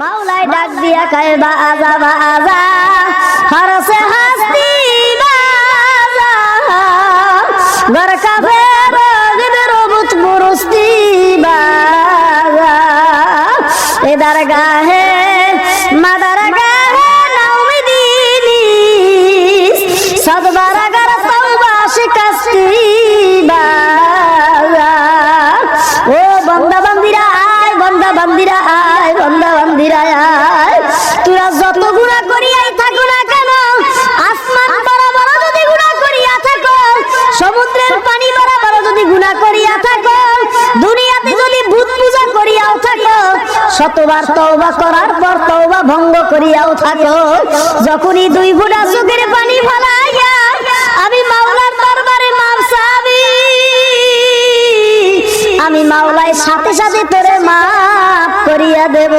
মাওলাই ডাক দিয়া কয় বাজা বাজা হরসে হাসতি বাজা ঘর কাফে রগদের বুত মুরস্তি বাজা এদার গাহে মাদার গাহে নাউমিদিনি সদবার আগার তওবা শিকাস্তি বাজা ও বন্দা বান্দিরা আয় বন্দা বান্দিরা আয় আয় তোরা যত গুণা করিয়াই থাকো না কেন, আসমান বরাবর যদি গুণা করিয়া থাকো, সমুদ্রের পানি বরাবর যদি গুণা করিয়া থাকো, দুনিয়াতে যদি ভূত পূজা করিয়াও থাকো, শতবার তওবা করার পর তওবা ভঙ্গ করিয়াও থাকো। যখনই দুই গুণা চোখের পানি ফলাইয়া, আমি মাওলার দরবারে মাপ আমি মাওলায় সাথে সাথে তোরে মাফ করিয়া দেব।